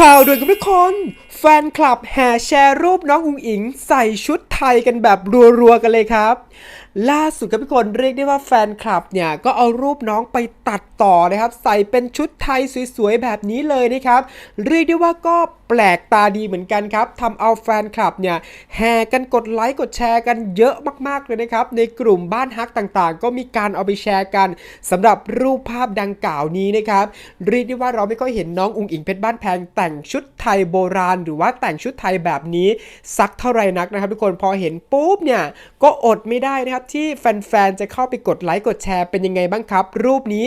ข่าวด่วนกับทุกคน แฟนคลับแห่แชร์รูปน้องอุงอิง ใส่ชุดไทยกันแบบรัวๆกันเลยครับ ล่าสุดครับทุกคนเรียกได้ว่าแฟนคลับเนี่ยก็เอารูปน้องไปตัดต่อนะครับ ใส่เป็นชุดไทยสวยๆแบบนี้เลยนะครับ เรียกได้ว่าก็แปลกตาดีเหมือนกันครับทำเอาแฟนคลับเนี่ยแห่กันกดไลค์กดแชร์กันเยอะมากๆเลยนะครับ ในกลุ่มบ้านฮักต่างๆ ก็มีการเอาไปแชร์กันสำหรับรูปภาพดังกล่าวนี้นะครับเรียกได้ว่าเราไม่ค่อยเห็นน้องอุงอิงเพชรบ้านแพงแต่งชุดไทยโบราณ หรือว่าแต่งชุดไทยแบบนี้สักเท่าไหร่นักนะครับ ทุกคนพอเห็นปุ๊บเนี่ยก็อดไม่ได้นะครับที่แฟนๆ จะเข้าไปกดไลค์กดแชร์เป็นยังไงบ้างครับ รูปนี้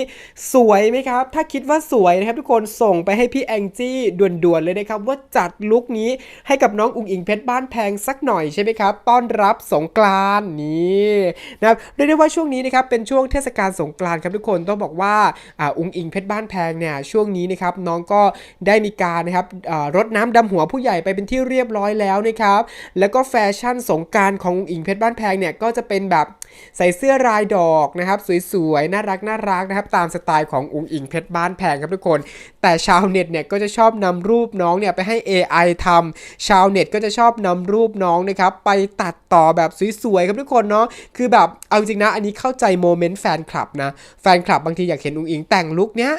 สวยไหมครับ ถ้าคิดว่าสวยนะครับทุกคนส่งไปให้พี่แองจี้ด่วนๆเลยนะครับ ว่าจัดลุคนี้ให้กับน้องอุงอิงเพชรบ้านแพงสักหน่อยใช่ไหมครับ ต้อนรับสงกรานนี่นะครับเรียกได้ว่าช่วงนี้นะครับเป็นช่วงเทศกาลสงกรานครับทุกคนต้องบอกว่าอ่าอุงอิงเพชรบ้านแพงเนี่ยช่วงนี้นะครับน้องก็ได้มีการนะครับอ่ารดน้ำดำหัวผู้ใหญ่ไปเป็นที่เรียบร้อยแล้วนะครับแล้วก็แฟชั่นสงกรารของอุงอิงเพชรบ้านแพงเนี่ยก็จะเป็นแบบใส่เสื้อลายดอกนะครับสวยๆ น่ารักน่ารักนะครับตามสไตล์ของอุงอิงเพชรบ้านแพงครับทุกคน แต่ชาวเน็ตเนี่ยก็จะชอบนำรูปน้องเนี่ยไปให้ AI ทำชาวเน็ตก็จะชอบนำรูปน้องนะครับไปตัดต่อแบบสวยๆครับทุกคนเนาะคือแบบเอาจริงนะอันนี้เข้าใจโมเมนต์แฟนคลับนะแฟนคลับบางทีอยากเห็นอุงอิงแต่งลุคเนี้ย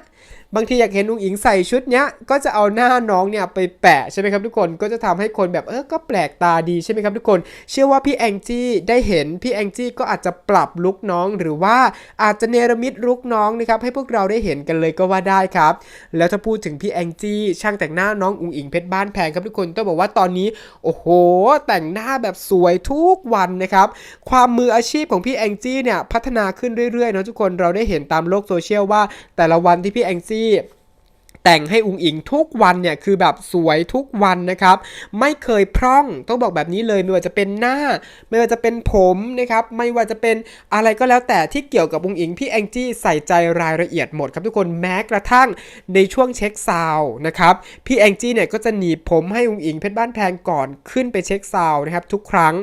บางทีอยากเห็นนุงอิงใส่ชุดเนี้ยก็จะเอาหน้าน้องเนี่ยไปแปะใช่ไหมครับทุกคนก็จะทำให้คนแบบเออก็แปลกตาดีใช่ไหมครับทุกคน เชื่อว่าพี่แองจี้ได้เห็นพี่แองจี้ก็อาจจะปรับลุคน้องหรือว่าอาจจะเนรมิตลุคน้องนะครับให้พวกเราได้เห็นกันเลยก็ว่าได้ครับ แล้วถ้าพูดถึงพี่แองจี้ช่างแต่งหน้าน้องอุงอิงเพชรบ้านแพงครับทุกคนต้องบอกว่าตอนนี้ โอ้โห แต่งหน้าแบบสวยทุกวันนะครับความมืออาชีพของพี่แองจี้เนี่ยพัฒนาขึ้นเรื่อยๆเนาะทุกคนเราได้เห็นตามโลกโซเชียลว่าแต่ละวันที่พี่แองจี้แต่งให้อุงอิงทุกวันเนี่ยคือแบบสวยทุกวันนะครับ ไม่เคยพร่องต้องบอกแบบนี้เลยไม่ว่าจะเป็นหน้า ไม่ว่าจะเป็นผมนะครับไม่ว่าจะเป็นอะไรก็แล้วแต่ที่เกี่ยวกับอุงอิงพี่แองจี้ใส่ใจรายละเอียดหมดครับทุกคนแม้กระทั่งในช่วงเช็คซาวนะครับพี่แองจี้เนี่ยก็จะหนีผมให้อุงอิงเพชรบ้านแพงก่อนขึ้นไปเช็คซาวนะครับทุกครั้ง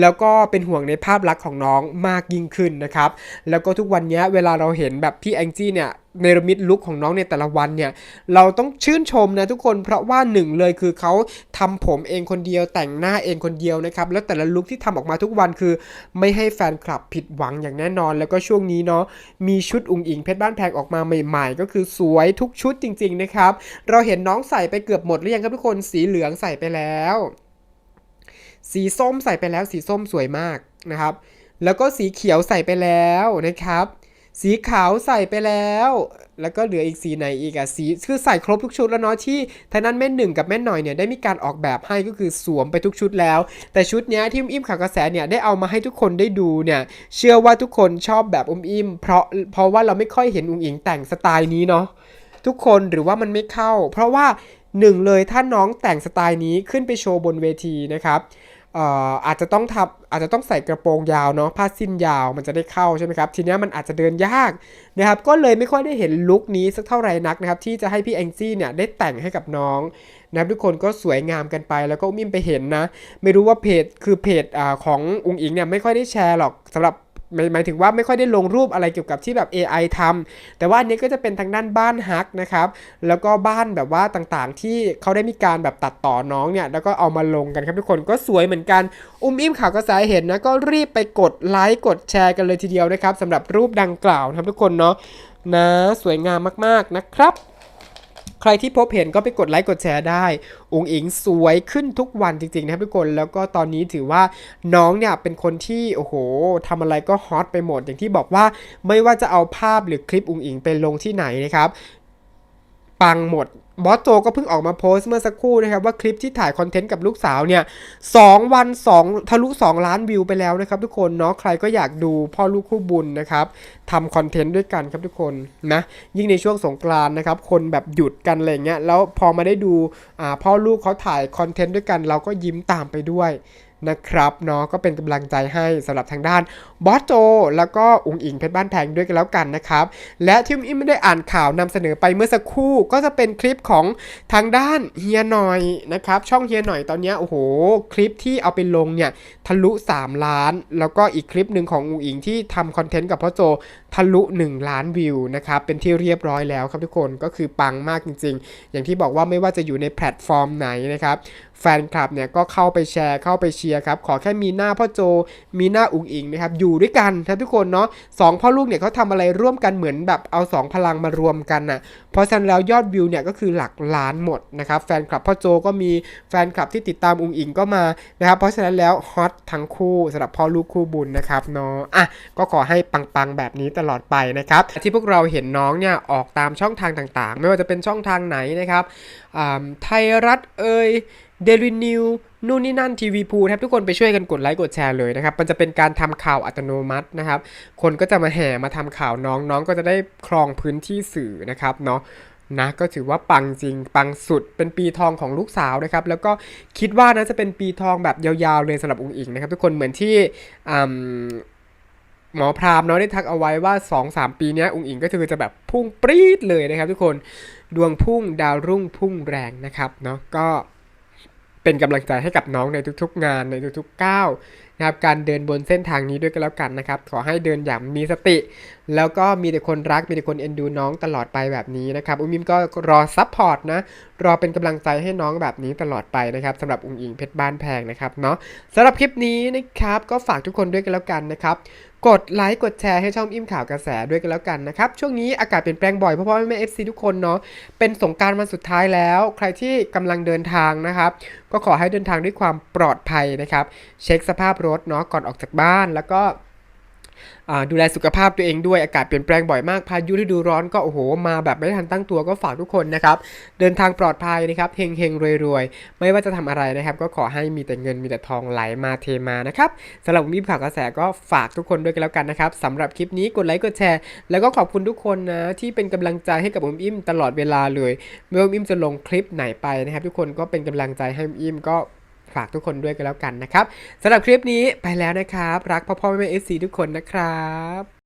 แล้วก็เป็นห่วงในภาพลักษณ์ของน้องมากยิ่งขึ้นนะครับแล้วก็ทุกวันนี้เวลาเราเห็นแบบพี่แองจี้เนี่ย เนรมิตลุคของน้องในแต่ละวันเนี่ยเราต้องชื่นชมนะทุกคนเพราะว่าหนึ่งเลยคือเขาทำผมเองคนเดียวแต่งหน้าเองคนเดียวนะครับแล้วแต่ละลุคที่ทำออกมาทุกวันคือ ไม่ให้แฟนคลับผิดหวังอย่างแน่นอน แล้วก็ช่วงนี้เนาะมีชุดอุงอิงเพชรบ้านแพงออกมาใหม่ ๆ ก็คือสวยทุกชุดจริง ๆนะครับ เราเห็นน้องใส่ไปเกือบหมดหรือยังครับทุกคนสีเหลืองใส่ไปแล้ว สีส้มใส่ไปแล้วสีส้มสวยมากนะครับ แล้วก็สีเขียวใส่ไปแล้วนะครับ สีขาวใส่ไปแล้ว แล้วก็เหลืออีกสีไหนอีกอะสีคือใส่ครบทุกชุดแล้วเนาะที่ทางนั้นแม่หนึ่งกับแม่หน่อยเนี่ยได้มีการออกแบบให้ก็คือสวมไปทุกชุดแล้ว แต่ชุดเนี้ยที่อุ้มอิ่มข่าวกระแสเนี่ยได้เอามาให้ทุกคนได้ดูเนี่ยเชื่อว่าทุกคนชอบแบบอุ้มอิ่มเพราะเพราะว่าเราไม่ค่อยเห็นอุ้งอิงแต่งสไตล์นี้เนาะทุกคนหรือว่ามันไม่เข้า เพราะว่าหนึ่งเลยถ้าน้องแต่งสไตล์นี้ขึ้นไปโชว์บนเวทีนะครับ อาจจะต้องทับอาจจะต้องใส่กระโปรงยาวเนาะผ้าสิ้นยาวมันจะได้เข้าใช่ไหมครับ ทีนี้มันอาจจะเดินยากนะครับก็เลยไม่ค่อยได้เห็นลุคนี้สักเท่าไหร่นักนะครับที่จะให้พี่แองจี้เนี่ยได้แต่งให้กับน้องนะครับทุกคนก็สวยงามกันไปแล้วก็มิมไปเห็นนะ ไม่รู้ว่าเพจคือเพจอของอุงอิงเนี่ยไม่ค่อยได้แชร์หรอกสำหรับ หมายหมายถึงว่าไม่ค่อยได้ลงรูปอะไรเกี่ยวกับที่แบบ AI ทำแต่ว่าอันนี้ก็จะเป็นทางด้านบ้านฮักนะครับแล้วก็บ้านแบบว่าต่างๆ ที่เขาได้มีการแบบตัดต่อน้องเนี่ยแล้วก็เอามาลงกันครับทุกคนก็สวยเหมือนกัน อุ้มอิ่มข่าวกระแสเห็นนะก็รีบไปกดไลค์กดแชร์กันเลยทีเดียวนะครับสำหรับรูปดังกล่าวนะครับทุกคนเนาะนะสวยงามมากๆนะครับ ใครที่พบเห็นก็ไปกดไลค์กดแชร์ได้อุงอิงสวยขึ้นทุกวันจริงๆนะครับทุกคนแล้วก็ตอนนี้ถือว่าน้องเนี่ยเป็นคนที่โอ้โหทำอะไรก็ฮอตไปหมดอย่างที่บอกว่าไม่ว่าจะเอาภาพหรือคลิปอุงอิงไปลงที่ไหนนะครับปังหมด บอสโจก็เพิ่งออกมาโพสต์เมื่อสักครู่นะครับว่าคลิปที่ถ่ายคอนเทนต์กับลูกสาวเนี่ยสองวันสองทะลุ 2 ล้านวิวไปแล้วนะครับทุกคนเนาะใครก็อยากดูพ่อลูกคู่บุญนะครับทำคอนเทนต์ด้วยกันครับทุกคนนะยิ่งในช่วงสงกรานนะครับคนแบบหยุดกันอะไรเงี้ยแล้วพอมาได้ดูพ่อลูกเขาถ่ายคอนเทนต์ด้วยกัน เราก็ยิ้มตามไปด้วย นะครับเนาะก็เป็นกำลังใจให้สำหรับทางด้านบอสโจ แล้วก็อุ๋งอิงเพชรบ้านแพงด้วยกันแล้วกันนะครับ และที่อุ้มอิมไม่ได้อ่านข่าวนำเสนอไปเมื่อสักครู่ ก็จะเป็นคลิปของทางด้านเฮียหน่อยนะครับ ช่องเฮียหน่อยตอนนี้โอ้โห คลิปที่เอาไปลงเนี่ยทะลุ 3 ล้าน แล้วก็อีกคลิปหนึ่งของอุ๋งอิงที่ทำคอนเทนต์กับพ่อโจทะลุ 1 ล้านวิวนะครับเป็นที่เรียบร้อยแล้วครับทุกคนก็คือปังมากจริง ๆ อย่างที่บอกว่าไม่ว่าจะอยู่ในแพลตฟอร์มไหนนะครับ แฟนคลับเนี่ยก็เข้าไปแชร์เข้าไปเชียร์ครับ ขอแค่มีหน้าพ่อโจ มีหน้าอุ๋งอิงนะครับ อยู่ด้วยกันครับทุกคนเนาะสองพ่อลูกเนี่ยเขาทำอะไรร่วมกันเหมือนแบบเอาสองพลังมารวมกันน่ะเพราะฉะนั้นแล้วยอดวิวเนี่ยก็คือหลักล้านหมดนะครับ แฟนคลับพ่อโจก็มีแฟนคลับที่ติดตามอุ๋งอิงก็มานะครับ เพราะฉะนั้นแล้วฮอตทั้งคู่สำหรับพ่อลูกคู่บุญนะครับเนาะอะก็ขอให้ปังๆแบบนี้ตลอดไปนะครับที่พวกเราเห็นน้องเนี่ยออกตามช่องทางต่างๆ ไม่ว่าจะเป็นช่องทางไหนนะครับไทยรัฐเอ่ยเดลินิวนู่นนี่นั่นทีวีพูครับทุกคนไปช่วยกันกดไลค์กดแชร์เลยนะครับ มันจะเป็นการทำข่าวอัตโนมัตินะครับ คนก็จะมาแห่มาทำข่าวน้องน้องก็จะได้ครองพื้นที่สื่อนะครับเนาะนะก็ถือว่าปังจริงปังสุดเป็นปีทองของลูกสาวนะครับ แล้วก็คิดว่านะจะเป็นปีทองแบบยาวๆเลยสำหรับองค์อิงนะครับ ทุกคนเหมือนที่อ หมอพราหมณ์เนาะได้ทักเอาไว้ว่า 2-3 ปีนี้องค์อิงก็คือจะแบบพุ่งปรี๊ดเลยนะครับทุกคนดวงพุ่งดาวรุ่งพุ่งแรงนะครับเนาะก็เป็นกำลังใจให้กับน้องในทุกๆงานในทุกๆก้าว นะครับการเดินบนเส้นทางนี้ด้วยกันแล้วกันนะครับขอให้เดินอย่างมีสติ แล้วก็มีแต่คนรักมีแต่คนเอ็นดูน้องตลอดไปแบบนี้นะครับอุ้มอิมก็รอซัพพอร์ตนะรอเป็นกำลังใจให้น้องแบบนี้ตลอดไปนะครับสำหรับอุ้งอิงเพชรบ้านแพงนะครับเนาะสำหรับคลิปนี้นะครับก็ฝากทุกคนด้วยกันแล้วกันนะครับกดไลค์กดแชร์ให้ช่องอิ่มข่าวกระแสด้วยกันแล้วกันนะครับช่วงนี้อากาศเปลี่ยนแปลงบ่อยเพราะพ่อแม่เอฟซีทุกคนเนาะเป็นสงการวันสุดท้ายแล้ว ใครที่กำลังเดินทางนะครับ ก็ขอให้เดินทางด้วยความปลอดภัยนะครับ เช็คสภาพรถถเนาะก่อนออกจากบ้านแล้วก็ดูแลสุขภาพตัวเองด้วยอากาศเปลี่ยนแปลงบ่อยมากพายุฤดูร้อนก็โอ้โหมาแบบไม่ทันตั้งตัวก็ฝากทุกคนนะครับ เดินทางปลอดภัยนะครับเฮงเฮงรวยรวยไม่ว่าจะทำอะไรนะครับ ก็ขอให้มีแต่เงินมีแต่ทองไหลมาเทมานะครับสำหรับมีข่าวกระแสก็ฝากทุกคนด้วยกันแล้วกันนะครับสำหรับคลิปนี้กดไลค์กดแชร์ แล้วก็ขอบคุณทุกคนนะที่เป็นกำลังใจให้กับอมอิ่มตลอดเวลาเลยไม่ว่าอมอิ่มจะลงคลิปไหนไปนะครับ ทุกคนก็เป็นกำลังใจให้อมอิ่มก็ ฝากทุกคนด้วยกันแล้วกันนะครับสำหรับคลิปนี้ไปแล้วนะครับ รักพ่อพ่อแม่เอฟซีทุกคนนะครับ